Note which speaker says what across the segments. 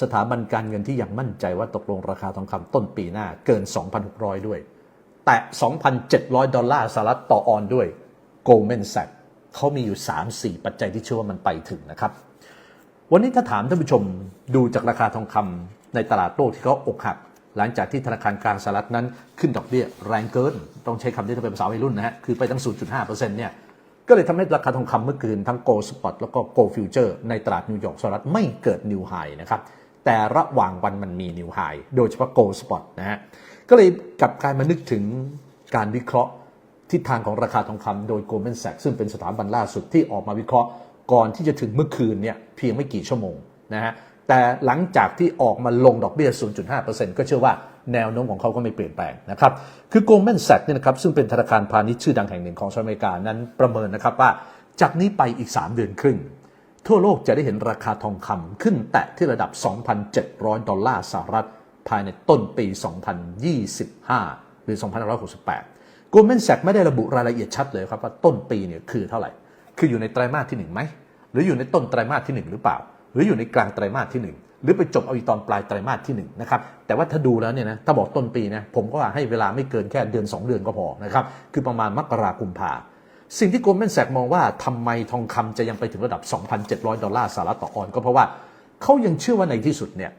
Speaker 1: สถาบันการเงินที่ยังมั่นใจว่าตกลงราคาทองคำต้นปีหน้าเกิน 2,600 ด้วย แตะ2,700 ดอลลาร์สหรัฐต่อออนด้วย Goldman Sachs เขามีอยู่ 3-4 ปัจจัยที่เชื่อว่ามันไปถึงนะครับ วันนี้ถ้าถามท่านผู้ชมดูจากราคาทองคำในตลาดโลกที่เขาอกหัก หลังจากที่ธนาคารกลางสหรัฐนั้นขึ้นดอกเบี้ยแรงเกิน ต้องใช้คำที่เป็นภาษาวัยรุ่นนะฮะคือไปตั้ง 0.5%เนี่ยก็เลยทำให้ราคาทองคำเมื่อคืนทั้ง Gold Spot แล้วก็ Gold Future ในตลาดนิวยอร์กสหรัฐไม่เกิดนิวไฮนะครับ แต่ระหว่างวันมันมีนิวไฮโดยเฉพาะ Gold Spot นะฮะก็เลยกลับกลายมานึกถึงการวิเคราะห์ทิศทางของราคาทองคำโดย Goldman Sachs ซึ่งเป็นสถาบันล่าสุดที่ออกมาวิเคราะห์ก่อนที่จะถึงเมื่อคืนเนี่ยเพียงไม่กี่ชั่วโมงนะฮะแต่หลังจากที่ออกมาลงดอกเบี้ย 0.5%ก็เชื่อว่าแนวโน้มของเขาก็ไม่เปลี่ยนแปลงนะครับ คือ Goldman Sachs เนี่ยนะครับซึ่งเป็นธนาคารพาณิชย์ชื่อดังแห่งหนึ่งของสหรัฐอเมริกานั้นประเมินนะครับว่าจากนี้ไปอีก 3 เดือนครึ่ง ทั่วโลกจะได้เห็นราคาทองคำขึ้นแตะที่ระดับ 2,700 ดอลลาร์สหรัฐ ภายในต้นปี 2025 หรือ 2568 Goldman Sachs ไม่ได้ระบุรายละเอียดชัดเลยครับว่าต้นปีเนี่ยคือเท่าไหร่ คืออยู่ในไตรมาสที่ 1 ไหม หรืออยู่ในต้นไตรมาสที่ 1 หรือเปล่า หรืออยู่ในกลางไตรมาสที่ 1หรือไปจบเอาอีตอนปลายไตรมาสที่1นะครับแต่ว่าถ้าดูแล้วเนี่ยนะถ้าบอกต้นปีนะผมก็ว่าให้เวลาไม่เกินแค่เดือน 2 เดือนก็พอนะครับคือประมาณมกราคมพา สิ่งที่ Goldman Sachs มองว่าทำไมทองคำจะยังไปถึงระดับ 2,700 ดอลลาร์สหรัฐต่อออนก็เพราะว่าเขายังเชื่อว่าในที่สุดเนี่ย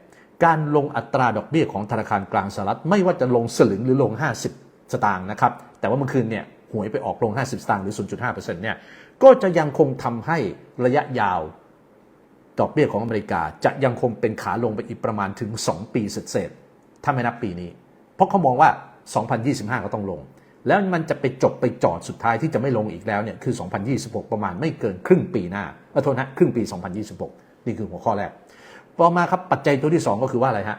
Speaker 1: การลงอัตราดอกเบี้ยของธนาคารกลางสหรัฐไม่ว่าจะลงสลึงหรือลง 50 สตางค์นะครับแต่ว่าเมื่อคืนเนี่ยหวยไปออกลง 50 สตางค์หรือ 0.5%เนี่ยก็จะยังคงทำให้ระยะยาวดอกเบี้ยของอเมริกาจะยังคงเป็นขาลงไปอีกประมาณถึง 2 ปีเศษๆถ้าไม่นับปีนี้ เพราะเขามองว่า 2025 ก็ต้องลง แล้วมันจะไปจบไปจอดสุดท้ายที่จะไม่ลงอีกแล้วเนี่ยคือ 2026 ประมาณไม่เกินครึ่งปีหน้าขอโทษนะครึ่งปี 2026 นี่คือหัวข้อแรกต่อมาครับปัจจัยตัวที่ 2 ก็คือว่าอะไรฮะ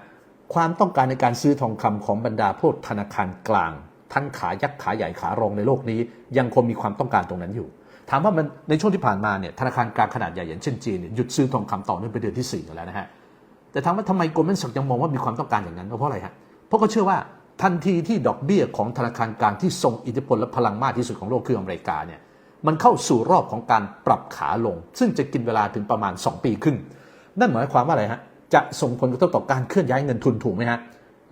Speaker 1: ความต้องการในการซื้อทองคำของบรรดาพวกธนาคารกลาง ทั้งขายักษ์ขาใหญ่ขารองในโลกนี้ ยังคงมีความต้องการตรงนั้นอยู่ ถามว่ามันในช่วงที่ผ่านมาเนี่ยธนาคารกลางขนาดใหญ่อย่างเช่นจีนเนี่ยหยุดซื้อทองคำต่อเนื่องไปเดือนที่4กันแล้วนะฮะแต่ถามว่าทำไมโกลแมนแซกยังมองว่ามีความต้องการอย่างนั้นเพราะอะไรฮะเพราะเขาเชื่อว่า ทันทีที่ดอกเบี้ยของธนาคารกลางที่ทรงอิทธิพลและพลังมากที่สุดของโลกคืออเมริกาเนี่ยมันเข้าสู่รอบของการปรับขาลง ซึ่งจะกินเวลาถึงประมาณ 2 ปีครึ่ง นั่นหมายความว่าอะไรฮะจะส่งผลกระทบต่อการเคลื่อนย้ายเงินทุนถูกไหมฮะ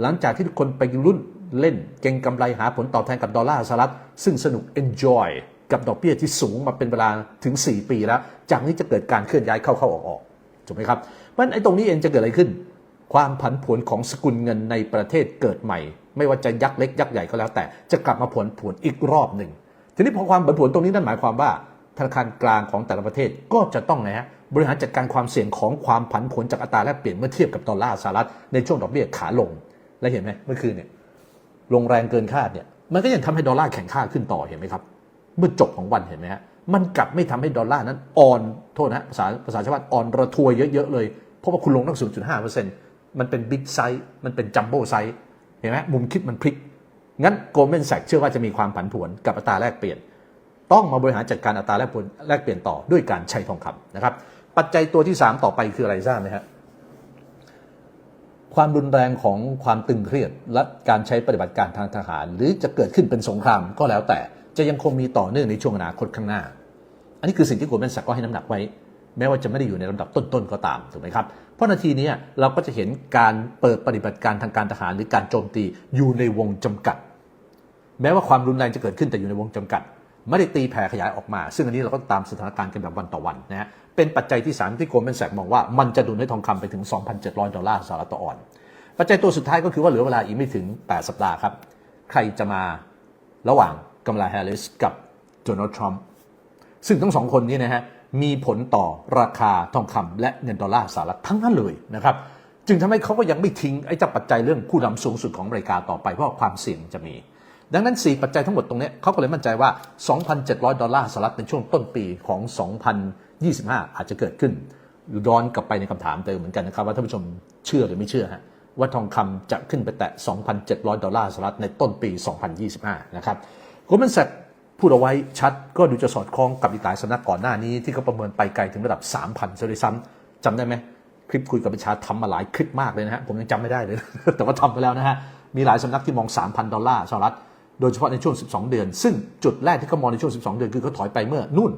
Speaker 1: หลังจากที่ทุกคนไปรุ่นเล่นเก็งกำไรหาผลตอบแทนกับดอลลาร์สหรัฐซึ่งสนุก enjoy กับดอกเบี้ยที่สูงมาเป็นเวลาถึง 4 ปีแล้ว จากนี้จะเกิดการเคลื่อนย้ายเข้าเข้าออกออกถูกไหมครับเพราะฉะนั้นไอ้ตรงนี้เองจะเกิดอะไรขึ้น ความผันผวนของสกุลเงินในประเทศเกิดใหม่ ไม่ว่าจะยักษ์เล็กยักษ์ใหญ่ก็แล้วแต่จะกลับมาผลผวนอีกรอบหนึ่งทีนี้พอความผันผวนตรงนี้นั่นหมายความว่าธนาคารกลางของแต่ละประเทศก็จะต้องไงฮะบริหารจัดการความเสี่ยงของความผันผวนจากอัตราแลกเปลี่ยนเมื่อเทียบกับดอลลาร์สหรัฐในช่วงดอกเบี้ยขาลง และเห็นไหมเมื่อคืนเนี่ยลงแรงเกินคาดเนี่ยมันก็ยังทำให้ดอลลาร์แข็งค่าขึ้นต่อเห็นไหมครับ เมื่อจบของวันเห็นไหมฮะมันกลับไม่ทำให้ดอลลาร์นั้นอ่อนโทษนะภาษาภาษาชาวบ้านอ่อนระทวยเยอะๆเลยเพราะว่าคุณลงตั้ง0.5% มันเป็นบิ๊กไซส์มันเป็นจัมโบ้ไซส์เห็นไหมมุมคิดมันพลิก งั้นโกลเมนแซกเชื่อว่าจะมีความผันผวนกับอัตราแลกเปลี่ยน ต้องมาบริหารจัดการอัตราแลกเปลี่ยนแลกเปลี่ยนต่อด้วยการใช้ทองคำนะครับ ปัจจัยตัวที่ 3 ต่อไปคืออะไรทราบไหมฮะความรุนแรงของความตึงเครียดและการใช้ปฏิบัติการทางทหาร หรือจะเกิดขึ้นเป็นสงครามก็แล้วแต่จะยังคงมีต่อเนื่องในช่วงอนาคตข้างหน้า อันนี้คือสิ่งที่โกลแมนแซกก็ให้น้ำหนักไว้ แม้ว่าจะไม่ได้อยู่ในลำดับต้นๆก็ตามถูกไหมครับ เพราะนาทีนี้เราก็จะเห็นการเปิดปฏิบัติการทางการทหารหรือการโจมตีอยู่ในวงจำกัด แม้ว่าความรุนแรงจะเกิดขึ้นแต่อยู่ในวงจำกัด ไม่ได้ตีแผ่ขยายออกมา ซึ่งอันนี้เราก็ตามสถานการณ์กันแบบวันต่อวันนะฮะเป็นปัจจัยที่3ที่โกลแมนแซกมองว่ามันจะดุลให้ทองคำไปถึง 2,700 ดอลลาร์สหรัฐต่อออนปัจจัยตัวสุดท้ายก็คือว่าเหลือเวลาอีกไม่ถึง 8 สัปดาห์ครับ ใครจะมาระหว่างกัมลาแฮร์ริสกับโดนัลด์ทรัมป์ซึ่งทั้งสองคนนี้นะฮะ มีผลต่อราคาทองคำและเงินดอลลาร์สหรัฐทั้งนั้นเลยนะครับ จึงทำให้เขาก็ยังไม่ทิ้งไอ้เจ้าปัจจัยเรื่องผู้นำสูงสุดของอเมริกาต่อไปเพราะความเสี่ยงจะมี ดังนั้น 4 ปัจจัยทั้งหมดตรงนี้เขาก็เลยมั่นใจว่า 2,700 ดอลลาร์สหรัฐในช่วงต้นปีของ 2025 อาจจะเกิดขึ้นย้อนกลับไปในคำถามเดิมเหมือนกันนะครับว่าท่านผู้ชมเชื่อหรือไม่เชื่อฮะว่าทองคำจะขึ้นไปแตะ 2,700 ดอลลาร์สหรัฐในต้นปี 2025 นะครับโกลแมนแซก พูดเอาไว้ชัดก็ดูจะสอดคล้องกับอีกหลายสำนักก่อนหน้านี้ที่เขาประเมินไปไกลถึงระดับ 3,000ซะด้วยซ้ำจำได้ไหมคลิปคุยกับประชาทำมาหลายคลิปมากเลยนะฮะผมยังจำไม่ได้เลย แต่ว่าทำไปแล้วนะฮะมีหลายสำนักที่มอง 3,000 ดอลลาร์สหรัฐโดยเฉพาะในช่วง 12 เดือน ซึ่งจุดแรกที่เขามองในช่วง 12 เดือนคือเขาถอยไปเมื่อนู่น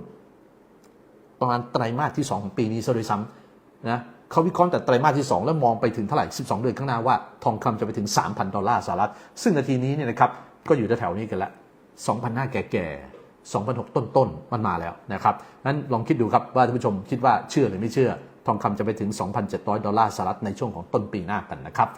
Speaker 1: ประมาณไตรมาสที่ 2 ของปีนี้ซะด้วยซ้ำนะเขาวิเคราะห์แต่ไตรมาสที่ 2 แล้วมองไปถึงเท่าไหร่ 12 เดือนข้างหน้าว่าทองคำจะไปถึง 3,000 ดอลลาร์สหรัฐ ซึ่งนาทีนี้เนี่ยนะครับก็อยู่แถวๆนี้กันละ 2,500 แก่ๆ2,600 ต้นๆ มันมาแล้วนะครับนั้นลองคิดดูครับว่าท่านผู้ชมคิดว่าเชื่อหรือไม่เชื่อ ทองคำจะไปถึง 2,700 ดอลลาร์สหรัฐในช่วงของต้นปีหน้ากันนะครับ